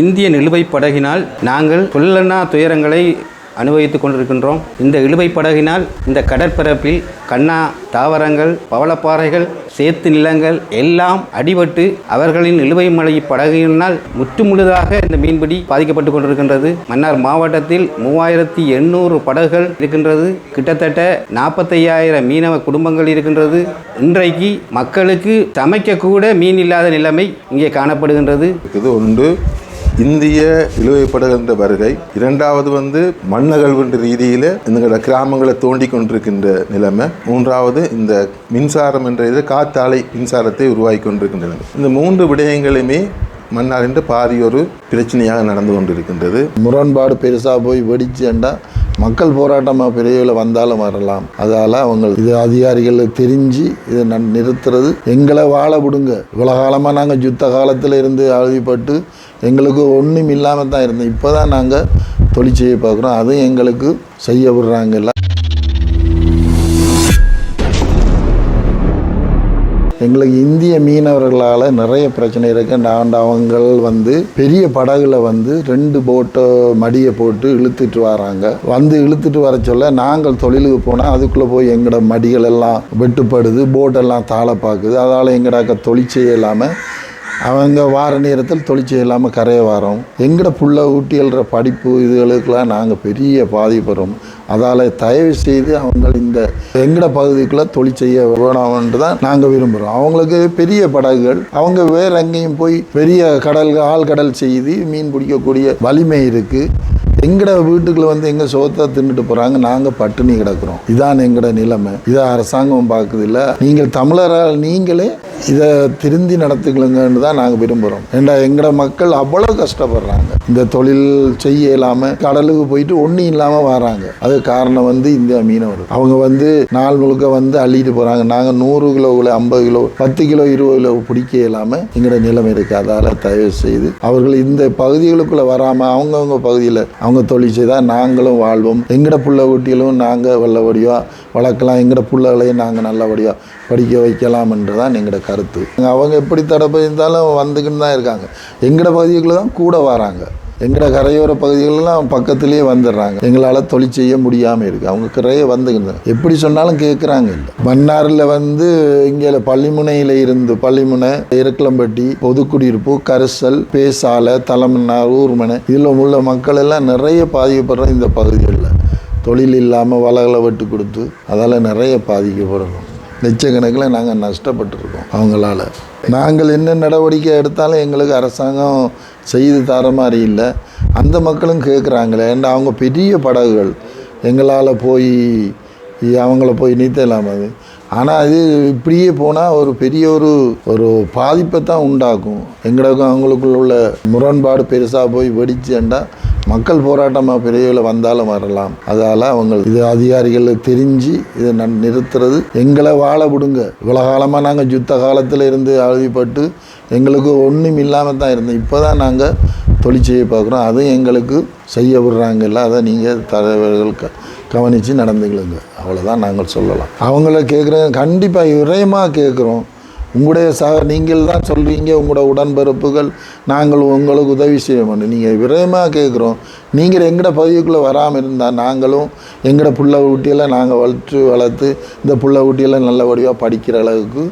இந்திய நிலுவைப் படகினால் நாங்கள் சொல்லனா துயரங்களை அனுபவித்துக் கொண்டிருக்கின்றோம். இந்த இழுவை படகினால் இந்த கடற்பரப்பில் கண்ணா தாவரங்கள் பவளப்பாறைகள் சேத்து நிலங்கள் எல்லாம் அடிபட்டு அவர்களின் இழுவை மலை படகினால் முற்றுமுழுதாக இந்த மீன்பிடி பாதிக்கப்பட்டு கொண்டிருக்கின்றது. மன்னார் மாவட்டத்தில் மூவாயிரத்தி எண்ணூறு படகுகள் இருக்கின்றது. கிட்டத்தட்ட நாற்பத்தையாயிரம் மீனவ குடும்பங்கள் இருக்கின்றது. இன்றைக்கு மக்களுக்கு சமைக்கக்கூட மீன் இல்லாத நிலைமை இங்கே காணப்படுகின்றது. இது ஒன்று இந்திய இழுவைப்படுகின்ற வருகை இரண்டாவது வந்து மண்ணகழ்வுன்ற ரீதியில் இந்த கிராமங்களை தோண்டி கொண்டிருக்கின்ற நிலைமை மூன்றாவது இந்த மின்சாரம் என்ற இது காத்தாலை மின்சாரத்தை உருவாக்கி கொண்டிருக்கின்ற நிலைமை இந்த மூன்று விடயங்களுமே மன்னார் என்று பாதி ஒரு பிரச்சனையாக நடந்து கொண்டிருக்கின்றது. முரண்பாடு பெருசாக போய் வெடிச்சுண்டா மக்கள் போராட்டமாக பிரிவில் வந்தாலும் வரலாம். அதால் அவங்க இது அதிகாரிகள் தெரிஞ்சு இதை நன் நிறுத்துறது. எங்களை வாழ விடுங்க. இவ்வளோ காலமாக நாங்கள் யுத்த காலத்தில் இருந்து அழுதிப்பட்டு எங்களுக்கு ஒன்றும் இல்லாமல் தான் இருந்தோம். இப்போ தான் நாங்கள் தொழிற்சியை பார்க்குறோம். அதுவும் எங்களுக்கு செய்ய விடுறாங்கல்ல எங்களுக்கு இந்திய மீனவர்களால் நிறைய பிரச்சனை இருக்குது நான் அவங்கள் வந்து பெரிய படகுல வந்து ரெண்டு போட்டை மடியை போட்டு இழுத்துட்டு வராங்க. வந்து இழுத்துட்டு வர சொல்ல நாங்கள் தொழிலுக்கு போனால் அதுக்குள்ளே போய் எங்களோட மடிகள் எல்லாம் வெட்டுப்படுது போட்டெல்லாம் தாள பார்க்குது அதால் எங்கடாக்க தொழில் இல்லாமல் அவங்க வார நேரத்தில் தொழிற்சி இல்லாமல் கரைய வாரோம். எங்கட புள்ள ஊட்டியல்ற படிப்பு இதுகளுக்கெல்லாம் நாங்கள் பெரிய பாதிப்படுறோம் அதால் தயவு செய்து அவங்க இந்த எங்கட பகுதிக்குள்ளே தொழில் செய்ய வேணாம்னு தான் நாங்கள் விரும்புகிறோம் அவங்களுக்கு பெரிய படகுகள் அவங்க வேற எங்கேயும் போய் பெரிய கடல் ஆழ்கடல் செய்து மீன் பிடிக்கக்கூடிய வலிமை இருக்குது எங்கட வீட்டுக்குள்ள வந்து எங்க சோத்தை தின்னுட்டு போறாங்க? நாங்க பட்டினி கிடக்குறோம். இதான் எங்கட நிலைமை. இதை அரசாங்கம் பார்க்குது இல்ல நீங்கள் தமிழரால் நீங்களே இதை திருந்தி நடத்துக்கலுங்கன்னு தான் நாங்கள் விரும்புகிறோம் ஏண்டா எங்கட மக்கள் அவ்வளோ கஷ்டப்படுறாங்க. இந்த தொழில் செய்ய இல்லாமல் கடலுக்கு போயிட்டு ஒன்றும் இல்லாமல் வராங்க. அது காரணம் வந்து இந்தியா மீனவர்கள் அவங்க வந்து நாள் முழுக்க வந்து அள்ளிட்டு போகிறாங்க நாங்கள் நூறு கிலோவில் ஐம்பது கிலோ பத்து கிலோ இருபது கிலோ பிடிக்க இல்லாமல் எங்களோட நிலைமை இருக்குது அதால் தயவு செய்து அவர்கள் இந்த பகுதிகளுக்குள்ளே வராமல் அவங்கவுங்க பகுதியில் அவங்க தொழில் தான் நாங்களும் வாழ்வோம். எங்கட புள்ள குட்டிகளும் நாங்கள் நல்லபடியாக வளர்க்கலாம். எங்கட பிள்ளைகளையும் நாங்கள் நல்லபடியாக படிக்க வைக்கலாம் என்று தான் எங்களோட கருத்து. அவங்க எப்படி தடை இருந்தாலும் வந்துக்கின்னு தான் இருக்காங்க. எங்கட பகுதிகளில் தான் கூட வராங்க. எங்களோட கரையோர பகுதிகளெல்லாம் பக்கத்துலேயே வந்துடுறாங்க. எங்களால் தொழில் செய்ய முடியாமல் இருக்குது அவங்க கரையை வந்துக்கிட்டு எப்படி சொன்னாலும் கேட்குறாங்க இல்லை. மன்னாரில் வந்து இங்கே பள்ளிமுனையில் இருந்து பள்ளிமுனை இறக்கலம்பட்டி பொதுக்குடியிருப்பு கரிசல் பேசாலை தலைமன்னார் ஊர்மனை இதில் உள்ள மக்கள் எல்லாம் நிறைய பாதிக்கப்படுறோம் இந்த பகுதிகளில். தொழில் இல்லாமல் வலைகளை வெட்டு கொடுத்து அதால் நிறைய பாதிக்கப்படுறோம். லட்சக்கணக்கில் நாங்கள் நஷ்டப்பட்டிருக்கோம் அவங்களால. நாங்கள் என்ன நடவடிக்கை எடுத்தாலும் எங்களுக்கு அரசாங்கம் செய்து தர மாதிரி இல்லை. அந்த மக்களும் கேட்குறாங்களே ஏன்னா அவங்க பெரிய படகுகள். எங்களால் போய் அவங்கள போய் நீத்தலாம் அது. ஆனால் அது இப்படியே போனால் ஒரு பெரிய ஒரு ஒரு பாதிப்பை தான் உண்டாக்கும். எங்களுக்கும் அவங்களுக்குள்ள உள்ள முரண்பாடு பெருசாக போய் வெடிச்சுண்டா மக்கள் போராட்டமாக பிரிவில் வந்தாலும் வரலாம். அதால் அவங்க இது அதிகாரிகள் தெரிஞ்சு இதை நன் நிறுத்துறது. எங்களை வாழ விடுங்க. இவ்வளோ காலமாக நாங்கள் யுத்த காலத்தில் இருந்து அழுதிப்பட்டு எங்களுக்கு ஒன்றும் இல்லாமல் தான் இருந்தோம். இப்போ தான் நாங்கள் தொழில் செய்ய பார்க்குறோம். அதுவும் எங்களுக்கு செய்ய விடுறாங்கல்ல அதை நீங்கள் தலைவர்கள் க கவனித்து நடந்துக்கலுங்க அவ்வளோதான் நாங்கள் சொல்லலாம். அவங்கள கேட்குறேன். கண்டிப்பாக விரயமாக கேட்குறோம். உங்களுடைய சக நீங்கள் தான் சொல்கிறீங்க உங்களோட உடன்பிறப்புகள் நாங்கள் உங்களுக்கு உதவி செய்ய மாட்டோம் நீங்கள் விரயமாக கேட்குறோம் நீங்கள் எங்கட பகுதிக்குள்ளே வராமல் இருந்தால் நாங்களும் எங்கட புள்ள ஊட்டியெல்லாம் நாங்கள் வளர்த்து வளர்த்து இந்த புள்ள ஊட்டியெல்லாம் நல்லபடியாக படிக்கிற அளவுக்கு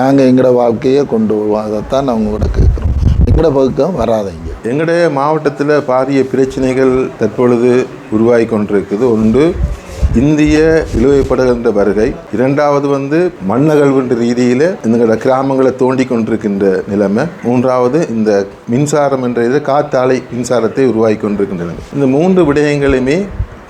நாங்கள் எங்களோட வாழ்க்கையை கொண்டு வருவோம். அதைத்தான் நான் உங்களோட கேட்குறோம் எங்கட பக்கம் வராதீங்க. எங்களுடைய மாவட்டத்தில் பாரிய பிரச்சனைகள் தற்பொழுது உருவாகி கொண்டிருக்குது ஒன்று இந்திய இழுவைப்படுகின்ற வருகை இரண்டாவது வந்து மண்ணகழ்வுன்ற ரீதியில் இந்த கிராமங்களை தோண்டி கொண்டிருக்கின்ற நிலைமை மூன்றாவது இந்த மின்சாரம் என்ற இது காத்தாலை மின்சாரத்தை உருவாக்கி கொண்டிருக்கின்ற நிலைமை இந்த மூன்று விடயங்களுமே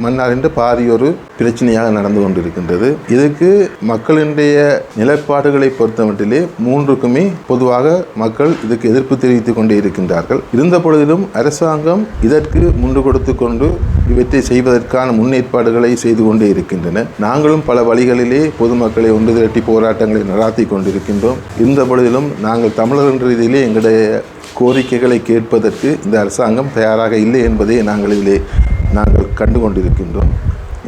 மன்னார் என்று பாதி ஒரு பிரச்சனையாக நடந்து கொண்டிருக்கின்றது. இதுக்கு மக்களினுடைய நிலைப்பாடுகளை பொறுத்தமட்டிலே மூன்றுக்குமே பொதுவாக மக்கள் இதுக்கு எதிர்ப்பு தெரிவித்துக் கொண்டே இருக்கின்றார்கள். இருந்த பொழுதிலும் அரசாங்கம் இதற்கு முண்டு கொடுத்து கொண்டு இவற்றை செய்வதற்கான முன்னேற்பாடுகளை செய்து கொண்டே இருக்கின்றன. நாங்களும் பல வழிகளிலே பொதுமக்களை ஒன்று திரட்டி போராட்டங்களை நடாத்தி கொண்டிருக்கின்றோம். இருந்த பொழுதிலும் நாங்கள் தமிழர் என்ற ரீதியிலே எங்களுடைய கோரிக்கைகளை கேட்பதற்கு இந்த அரசாங்கம் தயாராக இல்லை என்பதை நாங்கள் இதிலே நாங்கள் கண்டு கொண்டிருக்கின்றோம்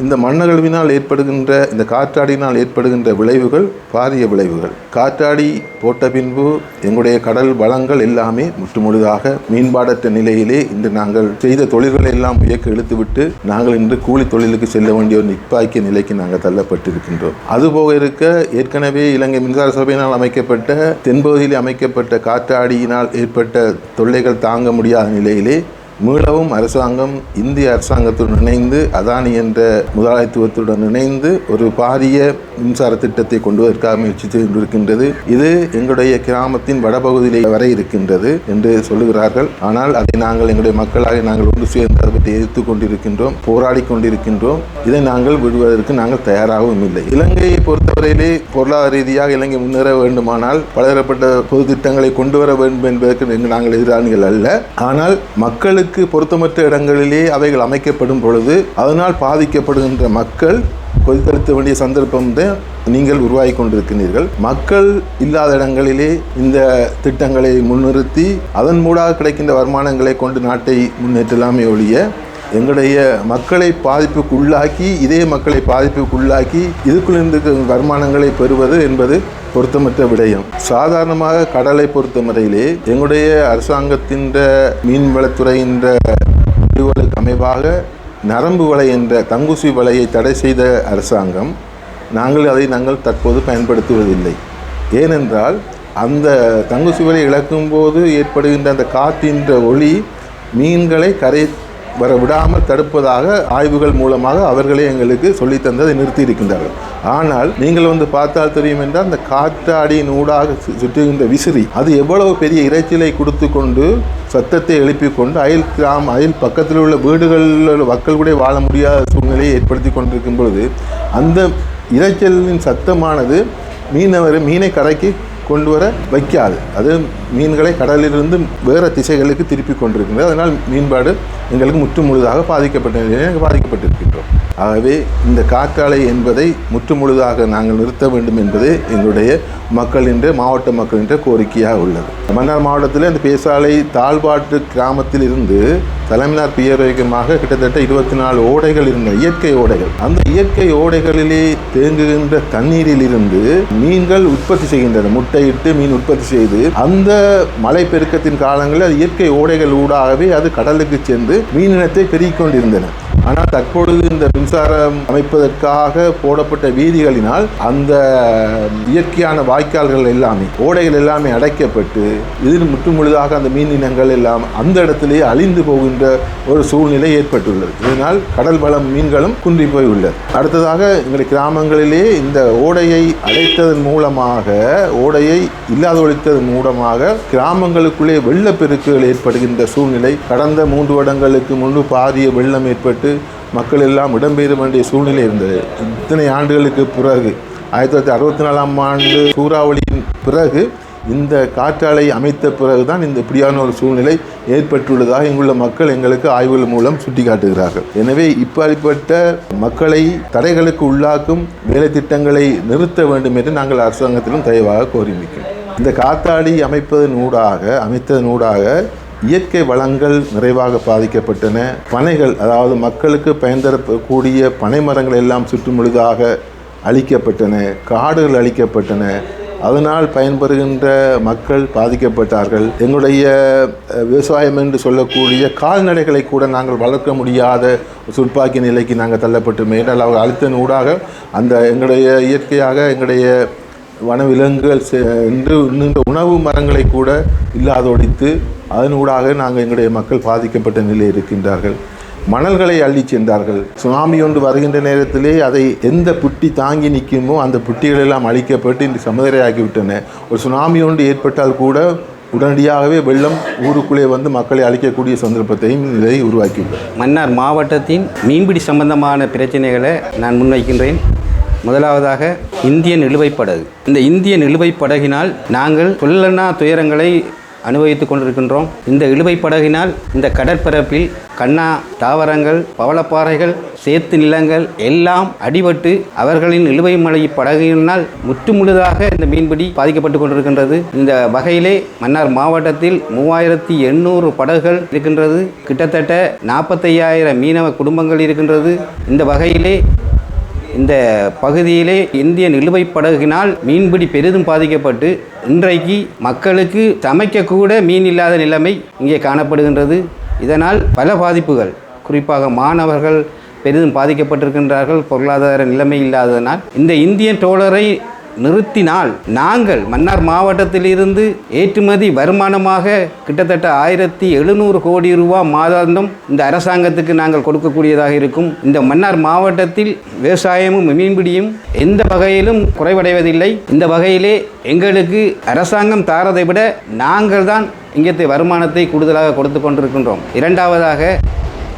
இந்த மண்ணகழ்வினால் ஏற்படுகின்ற இந்த காற்றாடியினால் ஏற்படுகின்ற விளைவுகள் பாரிய விளைவுகள். காற்றாடி போட்ட பின்பு எங்களுடைய கடல் வளங்கள் எல்லாமே முற்றுமுழுதாக மீன்பாடற்ற நிலையிலே இன்று நாங்கள் செய்த தொழில்களை எல்லாம் இயக்க இழுத்துவிட்டு நாங்கள் இன்று கூலி தொழிலுக்கு செல்ல வேண்டிய ஒரு நிப்பாக்கிய நிலைக்கு நாங்கள் தள்ளப்பட்டிருக்கின்றோம். அதுபோக இருக்க ஏற்கனவே இலங்கை மின்சார சபையினால் அமைக்கப்பட்ட தென்பகுதியில் அமைக்கப்பட்ட காற்றாடியினால் ஏற்பட்ட தொல்லைகள் தாங்க முடியாத நிலையிலே மீளவும் அரசாங்கம் இந்திய அரசாங்கத்துடன் இணைந்து அதானி என்ற முதலாளித்துவத்துடன் இணைந்து ஒரு பாரிய மின்சார திட்டத்தை கொண்டு வருவதற்காக முயற்சி செய்து கொண்டிருக்கின்றது இது எங்களுடைய கிராமத்தின் வடபகுதியிலே வர இருக்கின்றது என்று சொல்லுகிறார்கள். ஆனால் அதை நாங்கள் எங்களுடைய மக்களாக நாங்கள் ஒன்று சேர்ந்து அதை பற்றி எதிர்த்து கொண்டிருக்கின்றோம் போராடி கொண்டிருக்கின்றோம். இதை நாங்கள் விடுவதற்கு நாங்கள் தயாராகவும் இல்லை. இலங்கையை பொறுத்தவரையிலே பொருளாதார ரீதியாக இலங்கை முன்னேற வேண்டுமானால் பலதரப்பட்ட பொது திட்டங்களை கொண்டு வர வேண்டும் என்பதற்கு நாங்கள் எதிரானிகள் அல்ல. ஆனால் மக்களுக்கு பொருத்தமற்ற இடங்களிலே அவைகள் அமைக்கப்படும் பொழுது அதனால் பாதிக்கப்படுகின்ற மக்கள் கொதித்தெடுத்த வேண்டிய சந்தர்ப்பம் தான் நீங்கள் உருவாகி கொண்டிருக்கிறீர்கள். மக்கள் இல்லாத இடங்களிலே இந்த திட்டங்களை முன்னிறுத்தி அதன் மூடாக கிடைக்கின்ற வருமானங்களை கொண்டு நாட்டை முன்னேற்றலாமே ஒழிய எங்களுடைய மக்களை பாதிப்புக்குள்ளாக்கி இதே மக்களை பாதிப்புக்குள்ளாக்கி இதுக்குள்ளிருந்து வருமானங்களை பெறுவது என்பது பொருத்தமற்ற விடயம். சாதாரணமாக கடலை பொறுத்தவரையிலே எங்களுடைய அரசாங்கத்தின் மீன்வளத்துறையின் முடிவுகளுக்கு அமைவாக நரம்பு வலை என்ற தங்குசி வலையை தடை செய்த அரசாங்கம் நாங்கள் அதை நாங்கள் தற்போது பயன்படுத்துவதில்லை. ஏனென்றால் அந்த தங்குசி வலை இழக்கும்போது ஏற்படுகின்ற அந்த காற்றின்ற ஒளி மீன்களை கரை வர விடாமல் தடுப்பதாக ஆய்வுகள் மூலமாக அவர்களே எங்களுக்கு சொல்லி தந்ததை நிறுத்தி இருக்கின்றார்கள் ஆனால் நீங்கள் வந்து பார்த்தால் தெரியும் என்றால் அந்த காற்றாடியின் ஊடாக சு- சுற்றுகின்ற விசிறி அது எவ்வளவு பெரிய இரைச்சலை கொடுத்து கொண்டு சத்தத்தை எழுப்பி கொண்டு அயல் கிராம அயல் பக்கத்தில் உள்ள வீடுகளில் உள்ள மக்கள் கூட வாழ முடியாத சூழ்நிலையை ஏற்படுத்தி கொண்டிருக்கும் பொழுது அந்த இரைச்சலின் சத்தமானது மீனவர் மீனை கரைக்கு கொண்டு வர வைக்காது. அது மீன்களை கடலிலிருந்து வேறு திசைகளுக்கு திருப்பி கொண்டிருக்கின்றது. அதனால் மீன்பாடு எங்களுக்கு முற்று முழுதாக பாதிக்கப்பட்ட பாதிக்கப்பட்டிருக்கின்றோம். ஆகவே இந்த காற்றாலை என்பதை முற்றுமுழுதாக நாங்கள் நிறுத்த வேண்டும் என்பது எங்களுடைய மக்களின் மாவட்ட மக்களின்ற கோரிக்கையாக உள்ளது. மன்னார் மாவட்டத்தில் இந்த பேசாலை தாழ்பாட்டு கிராமத்தில் இருந்து தலைமையார் பேரோக்கியமாக கிட்டத்தட்ட இருபத்தி நாலு ஓடைகள் இருந்த இயற்கை ஓடைகள். அந்த இயற்கை ஓடைகளிலே தேங்குகின்ற தண்ணீரில் இருந்து மீன்கள் உற்பத்தி செய்கின்றன. முட்டையிட்டு மீன் உற்பத்தி செய்து அந்த மழை பெருக்கத்தின் காலங்களில் அது இயற்கை ஓடைகள் ஊடாகவே அது கடலுக்கு சென்று மீனினத்தை பெருகிக் கொண்டிருந்தன. ஆனால் தற்பொழுது இந்த மின்சாரம் அமைப்பதற்காக போடப்பட்ட வீதிகளினால் அந்த இயற்கையான வாய்க்கால்கள் எல்லாமே ஓடைகள் எல்லாமே அடைக்கப்பட்டு இதில் முற்றுமுழுதாக அந்த மீன் இனங்கள் எல்லாம் அந்த இடத்திலேயே அழிந்து போகின்ற ஒரு சூழ்நிலை ஏற்பட்டுள்ளது. இதனால் கடல் வளம் மீன்களும் குன்றி போய் உள்ளது. அடுத்ததாக எங்களுடைய கிராமங்களிலே இந்த ஓடையை அடைத்ததன் மூலமாக ஓடையை இல்லாத ஒழித்ததன் மூலமாக கிராமங்களுக்குள்ளே வெள்ளப்பெருக்குகள் ஏற்படுகின்ற சூழ்நிலை. கடந்த மூன்று வருடங்களுக்கு முன்பு பாரிய வெள்ளம் ஏற்பட்டு மக்கள் எல்லாம் இடம்பெயர வேண்டிய சூழ்நிலை இருந்தது. இத்தனை ஆண்டுகளுக்கு பிறகு ஆயிரத்தி தொள்ளாயிரத்தி அறுபத்தி நாலாம் ஆண்டு சூறாவளியின் பிறகு இந்த காற்றாலை அமைத்த பிறகுதான் இந்த இப்படியான ஒரு சூழ்நிலை ஏற்பட்டுள்ளதாக இங்குள்ள மக்கள் எங்களுக்கு ஆய்வுகள் மூலம் சுட்டிக்காட்டுகிறார்கள். எனவே இப்படிப்பட்ட மக்களை தடைகளுக்கு உள்ளாக்கும் வேலை திட்டங்களை நிறுத்த வேண்டும் என்று நாங்கள் அரசாங்கத்திலும் தயவாக கோரி நிற்கிறோம் இந்த காத்தாடி அமைப்பதன் ஊடாக அமைத்ததன் ஊடாக இயற்கை வளங்கள் நிறைவாக பாதிக்கப்பட்டன. பனைகள் அதாவது மக்களுக்கு பயன் தரக்கூடிய பனை மரங்கள் எல்லாம் சுற்றுமுழுதாக அழிக்கப்பட்டன காடுகள் அழிக்கப்பட்டன. அதனால் பயன்பெறுகின்ற மக்கள் பாதிக்கப்பட்டார்கள். எங்களுடைய விவசாயம் என்று சொல்லக்கூடிய கால்நடைகளை கூட நாங்கள் வளர்க்க முடியாத சுற்பாக்கி நிலைக்கு நாங்கள் தள்ளப்பட்டோம். என்றால் அவர் அழுத்தின் ஊடாக அந்த எங்களுடைய இயற்கையாக எங்களுடைய வனவிலங்குகள் செ- என்று நின்ற உணவு மரங்களை கூட இல்லாதொடித்து அதனூடாக நாங்கள் எங்களுடைய மக்கள் பாதிக்கப்பட்ட நிலையில் இருக்கின்றார்கள். மணல்களை அள்ளி சென்றார்கள். சுனாமி ஒன்று வருகின்ற நேரத்திலே அதை எந்த புட்டி தாங்கி நிற்குமோ அந்த புட்டிகள் எல்லாம் அழிக்கப்பட்டு இன்று சமுதிரையாகிவிட்டன. ஒரு சுனாமி ஒன்று ஏற்பட்டால் கூட உடனடியாகவே வெள்ளம் ஊருக்குள்ளே வந்து மக்களை அழிக்கக்கூடிய சந்தர்ப்பத்தையும் இதை உருவாக்கியுள்ளது. மன்னார் மாவட்டத்தின் மீன்பிடி சம்பந்தமான பிரச்சனைகளை நான் முன்வைக்கின்றேன். முதலாவதாக இந்திய நிலுவைப் படகு இந்த இந்திய நிலுவைப் படகினால் நாங்கள் சொல்லனா துயரங்களை அனுபவித்துக் கொண்டிருக்கின்றோம். இந்த இழுவை படகினால் இந்த கடற்பரப்பில் கண்ணா தாவரங்கள் பவளப்பாறைகள் சேத்து நிலங்கள் எல்லாம் அடிபட்டு அவர்களின் இழுவை மலை படகினால் முற்றுமுழுதாக இந்த மீன்பிடி பாதிக்கப்பட்டு கொண்டிருக்கின்றது. இந்த வகையிலே மன்னார் மாவட்டத்தில் மூவாயிரத்தி எண்ணூறு படகுகள் இருக்கின்றது. கிட்டத்தட்ட நாற்பத்தையாயிரம் மீனவ குடும்பங்கள் இருக்கின்றது. இந்த வகையிலே இந்த பகுதியிலே இந்திய நிலுவைப் படகினால் மீன்பிடி பெரிதும் பாதிக்கப்பட்டு இன்றைக்கு மக்களுக்கு சமைக்கக்கூட மீன் இல்லாத நிலைமை இங்கே காணப்படுகின்றது. இதனால் பல பாதிப்புகள் குறிப்பாக மாணவர்கள் பெரிதும் பாதிக்கப்பட்டிருக்கின்றார்கள். பொருளாதார நிலைமை இல்லாததனால் இந்த இந்தியன் டோலரை நிறுத்தினால் நாங்கள் மன்னார் மாவட்டத்திலிருந்து ஏற்றுமதி வருமானமாக கிட்டத்தட்ட ஆயிரத்தி எழுநூறு கோடி ரூபா மாதாந்தம் இந்த அரசாங்கத்துக்கு நாங்கள் கொடுக்கக்கூடியதாக இருக்கும். இந்த மன்னார் மாவட்டத்தில் விவசாயமும் மீன்பிடியும் எந்த வகையிலும் குறைவடைவதில்லை. இந்த வகையிலே எங்களுக்கு அரசாங்கம் தாரதை விட நாங்கள் தான் இங்கே வருமானத்தை கூடுதலாக கொடுத்து கொண்டிருக்கின்றோம். இரண்டாவதாக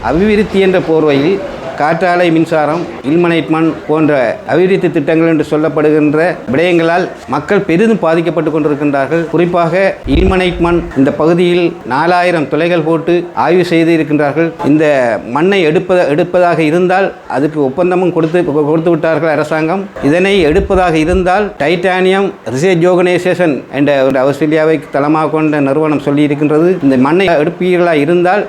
அபிவிருத்தி என்ற போர்வையில் காற்றாலை மின்சாரம் இல்மனைட் மண் போன்ற அபிவிருத்தி திட்டங்கள் என்று சொல்லப்படுகின்ற விடயங்களால் மக்கள் பெரிதும் பாதிக்கப்பட்டு கொண்டிருக்கின்றார்கள். குறிப்பாக இல்மனைட் மண் இந்த பகுதியில் நாலாயிரம் துளைகள் போட்டு ஆய்வு செய்து இருக்கின்றார்கள். இந்த மண்ணை எடுப்ப எடுப்பதாக இருந்தால் அதுக்கு ஒப்பந்தமும் கொடுத்து கொடுத்து விட்டார்கள் அரசாங்கம். இதனை எடுப்பதாக இருந்தால் டைட்டானியம் ரிசர்ச் ஆர்கனைசேஷன் என்ற ஒரு ஆஸ்திரேலியாவை தளமாக கொண்ட நிறுவனம் சொல்லி இருக்கின்றது இந்த மண்ணை எடுப்பீர்களாக இருந்தால்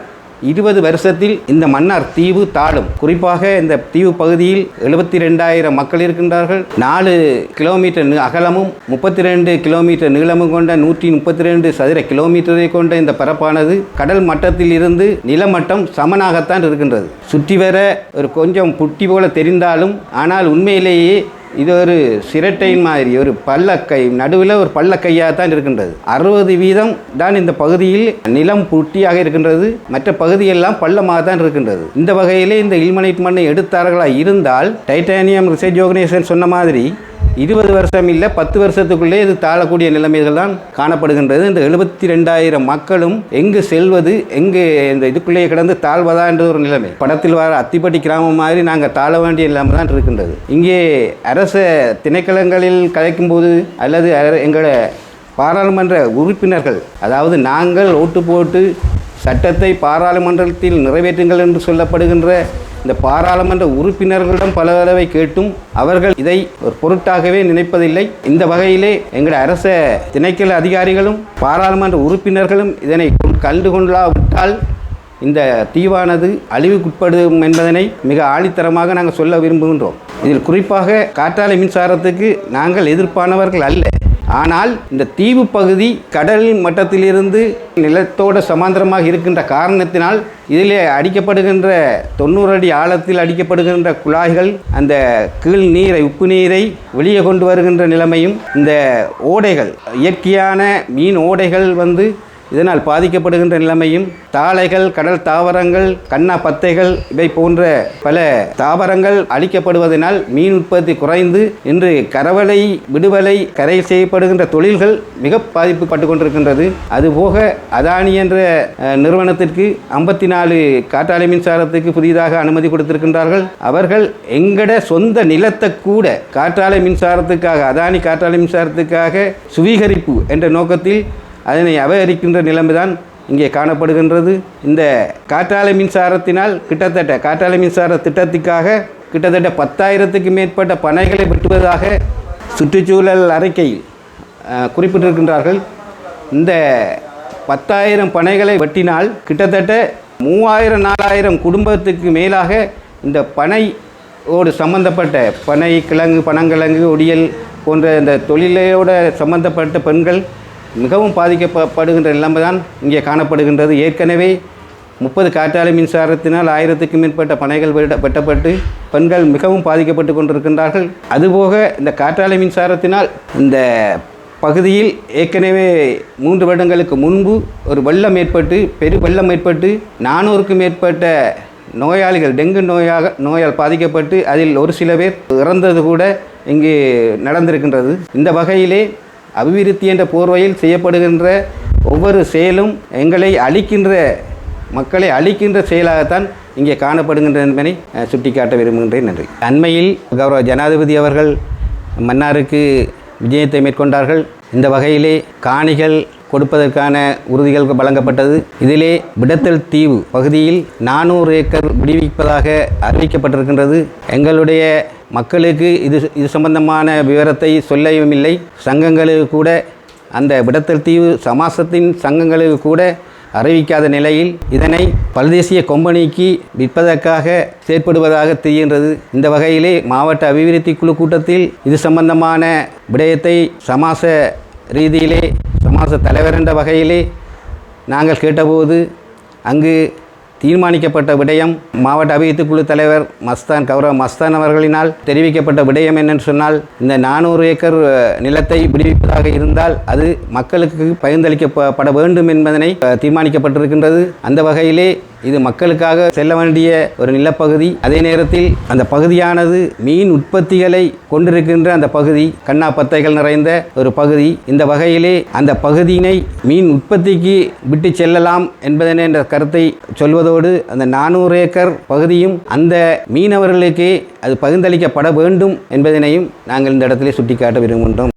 இருபது வருஷத்தில் இந்த மன்னார் தீவு தாழும். குறிப்பாக இந்த தீவு பகுதியில் எழுபத்தி ரெண்டாயிரம் மக்கள் இருக்கின்றார்கள். நாலு கிலோமீட்டர் அகலமும் முப்பத்தி ரெண்டு கிலோமீட்டர் நீளமும் கொண்ட நூற்றி முப்பத்தி ரெண்டு சதுர கிலோமீட்டரை கொண்ட இந்த பரப்பானது கடல் மட்டத்தில் இருந்து நிலமட்டம் சமனாகத்தான் இருக்கின்றது. சுற்றி வர ஒரு கொஞ்சம் புட்டி போல தெரிந்தாலும் ஆனால் உண்மையிலேயே இது ஒரு சிரட்டை மாதிரி ஒரு பள்ளக்கை. நடுவில் ஒரு பள்ளக்கையாக தான் இருக்கின்றது. அறுபது வீதம் தான் இந்த பகுதியில் நிலம் புட்டியாக இருக்கின்றது. மற்ற பகுதியெல்லாம் பள்ளமாக தான் இருக்கின்றது. இந்த வகையிலே இந்த இல்மனைட் மண்ணை எடுத்தார்களாக இருந்தால் டைட்டானியம் ரிசர்ச் ஆர்கனைசேஷன் சொன்ன மாதிரி இருபது வருஷம் இல்லை பத்து வருஷத்துக்குள்ளே இது தாழக்கூடிய நிலைமைகள் தான் காணப்படுகின்றது. இந்த எழுபத்தி ரெண்டாயிரம் மக்களும் எங்கு செல்வது எங்கு இந்த இதுக்குள்ளேயே கிடந்து தாழ்வதா என்ற ஒரு நிலைமை. படத்தில் வர அத்திப்பட்டி கிராமம் மாதிரி நாங்கள் தாழ வேண்டிய நிலைமை தான் இருக்கின்றது. இங்கே அரச திணைக்களங்களில் கலைக்கும்போது அல்லது எங்களை பாராளுமன்ற உறுப்பினர்கள் அதாவது நாங்கள் ஓட்டு போட்டு சட்டத்தை பாராளுமன்றத்தில் நிறைவேற்றுங்கள் என்று சொல்லப்படுகின்ற இந்த பாராளுமன்ற உறுப்பினர்களிடம் பல தடவை கேட்டும் அவர்கள் இதை ஒரு பொருட்டாகவே நினைப்பதில்லை. இந்த வகையிலே எங்களுடைய அரச திணைக்கள அதிகாரிகளும் பாராளுமன்ற உறுப்பினர்களும் இதனை கண்டு கொள்ளாவிட்டால் இந்த தீவானது அழிவுக்குட்படும் என்பதனை மிக ஆழித்தரமாக நாங்கள் சொல்ல விரும்புகின்றோம். இதில் குறிப்பாக காற்றாலை மின்சாரத்துக்கு நாங்கள் எதிர்ப்பானவர்கள் அல்ல. ஆனால் இந்த தீவு பகுதி கடல் மட்டத்திலிருந்து நிலத்தோடு சமாந்தரமாக இருக்கின்ற காரணத்தினால் இதில் அடிக்கப்படுகின்ற தொண்ணூறு அடி ஆழத்தில் அடிக்கப்படுகின்ற குழாய்கள் அந்த கீழ் நீரை உப்பு நீரை வெளியே கொண்டு வருகின்ற நிலைமையும் இந்த ஓடைகள் இயற்கையான மீன் ஓடைகள் வந்து இதனால் பாதிக்கப்படுகின்ற நிலைமையும் தாளைகள் கடல் தாவரங்கள் கண்ணா பத்தைகள் இவை போன்ற பல தாவரங்கள் அழிக்கப்படுவதனால் மீன் உற்பத்தி குறைந்து இன்று கரவலை விடுவலை கரை செய்யப்படுகின்ற தொழில்கள் மிக பாதிப்புப்பட்டு கொண்டிருக்கின்றது. அதுபோக அதானி என்ற நிறுவனத்திற்கு ஐம்பத்தி நாலு காற்றாலை மின்சாரத்துக்கு புதிதாக அனுமதி கொடுத்திருக்கின்றார்கள். அவர்கள் எங்கட சொந்த நிலத்தை கூட காற்றாலை மின்சாரத்துக்காக அதானி காற்றாலை மின்சாரத்துக்காக சுவீகரிப்பு என்ற நோக்கத்தில் அதனை அபகரிக்கின்ற நிலைமைதான் இங்கே காணப்படுகின்றது. இந்த காற்றாலை மின்சாரத்தினால் கிட்டத்தட்ட காற்றாலை மின்சார திட்டத்துக்காக கிட்டத்தட்ட பத்தாயிரத்துக்கு மேற்பட்ட பனைகளை வெட்டுவதாக சுற்றுச்சூழல் அறிக்கையில் குறிப்பிட்டிருக்கின்றார்கள். இந்த பத்தாயிரம் பனைகளை வெட்டினால் கிட்டத்தட்ட மூவாயிரம் நாலாயிரம் குடும்பத்துக்கு மேலாக இந்த பனை ஓடு சம்பந்தப்பட்ட பனை கிழங்கு பனங்கிழங்கு ஒடியல் போன்ற இந்த தொழிலையோட சம்பந்தப்பட்ட பெண்கள் மிகவும் பாதிக்கப்படுகின்ற நிலைமை தான் இங்கே காணப்படுகின்றது. ஏற்கனவே முப்பது காற்றாலை மின்சாரத்தினால் ஆயிரத்துக்கு மேற்பட்ட பனைகள் வெட்டப்பட்டு பெண்கள் மிகவும் பாதிக்கப்பட்டு கொண்டிருக்கின்றார்கள். அதுபோக இந்த காற்றாலை மின்சாரத்தினால் இந்த பகுதியில் ஏற்கனவே மூன்று வருடங்களுக்கு முன்பு ஒரு வெள்ளம் ஏற்பட்டு பெரு வெள்ளம் ஏற்பட்டு நானூறுக்கும் மேற்பட்ட நோயாளிகள் டெங்கு நோயாக நோயால் பாதிக்கப்பட்டு அதில் ஒரு சில பேர் இறந்தது கூட இங்கு நடந்திருக்கின்றது. இந்த வகையிலே அபிவிருத்தி என்ற போர்வையில் செய்யப்படுகின்ற ஒவ்வொரு செயலும் எங்களை அழிக்கின்ற மக்களை அழிக்கின்ற செயலாகத்தான் இங்கே காணப்படுகின்ற என்பதை சுட்டிக்காட்ட விரும்புகின்றேன். நன்றி. அண்மையில் கௌரவ ஜனாதிபதி அவர்கள் மன்னாருக்கு விஜயத்தை மேற்கொண்டார்கள். இந்த வகையிலே காணிகள் கொடுப்பதற்கான உறுதிகள் வழங்கப்பட்டது. இதிலே விடத்தல் தீவு பகுதியில் நானூறு ஏக்கர் விடுவிப்பதாக அறிவிக்கப்பட்டிருக்கின்றது. எங்களுடைய மக்களுக்கு இது இது சம்பந்தமான விவரத்தை சொல்லவும் இல்லை. சங்கங்களுக்கு கூட அந்த விடத்தல் தீவு சமாசத்தின் சங்கங்களுக்கு கூட அறிவிக்காத நிலையில் இதனை பல்தேசிய கொம்பனிக்கு விற்பதற்காக செயற்படுவதாக தெரிகின்றது. இந்த வகையிலே மாவட்ட அபிவிருத்தி குழு கூட்டத்தில் இது சம்பந்தமான விடயத்தை சமாச ரீதியிலே சமாச தலைவர் என்ற வகையிலே நாங்கள் கேட்டபோது அங்கு தீர்மானிக்கப்பட்ட விடயம் மாவட்ட அபிவிருத்தி குழு தலைவர் மஸ்தான் கௌரவ மஸ்தான் அவர்களினால் தெரிவிக்கப்பட்ட விடயம் என்னன்னு சொன்னால் இந்த நானூறு ஏக்கர் நிலத்தை விடுவிப்பதாக இருந்தால் அது மக்களுக்கு பகிர்ந்தளிக்கப்பட வேண்டும் என்பதனை தீர்மானிக்கப்பட்டிருக்கின்றது. அந்த வகையிலே இது மக்களுக்காக செல்ல வேண்டிய ஒரு நிலப்பகுதி. அதே நேரத்தில் அந்த பகுதியானது மீன் உற்பத்திகளை கொண்டிருக்கின்ற அந்த பகுதி கண்ணா பத்தைகள் நிறைந்த ஒரு பகுதி. இந்த வகையிலே அந்த பகுதியினை மீன் உற்பத்திக்கு விட்டு செல்லலாம் என்பதனை என்ற கருத்தை சொல்வதோடு அந்த நானூறு ஏக்கர் பகுதியும் அந்த மீனவர்களுக்கே அது பகிர்ந்தளிக்கப்பட வேண்டும் என்பதனையும் நாங்கள் இந்த இடத்திலே சுட்டிக்காட்ட விரும்புகின்றோம்.